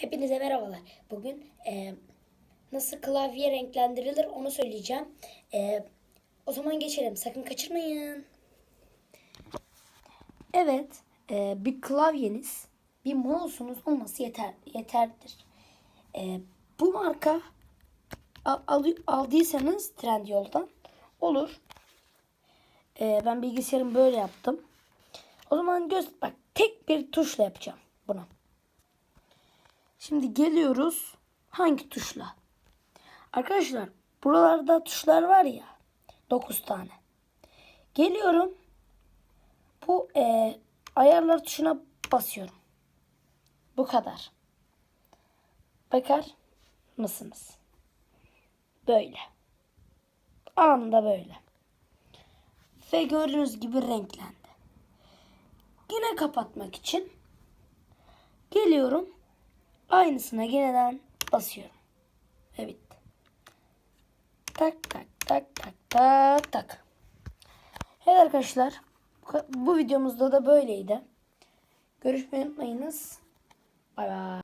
Hepinize merhabalar. Bugün e, nasıl klavye renklendirilir onu söyleyeceğim. E, o zaman geçelim. Sakın kaçırmayın. Evet, e, bir klavyeniz, bir mouse'unuz olması yeter yeterlidir. E, bu marka al, al- aldıysanız Trendyol'dan olur. E, ben bilgisayarımı böyle yaptım. O zaman göz bak tek bir tuşla yapacağım bunu. Şimdi geliyoruz hangi tuşla? Arkadaşlar buralarda tuşlar var ya 9 tane. Geliyorum bu e, ayarlar tuşuna basıyorum. Bu kadar. Bakar mısınız? Böyle. Anında böyle. Ve gördüğünüz gibi renklendi. Yine kapatmak için geliyorum. Aynısına yeniden basıyorum. Ve bitti. Tak tak tak tak tak tak. Evet arkadaşlar. Bu videomuzda da böyleydi. Görüşmeyi unutmayınız. Bay bay.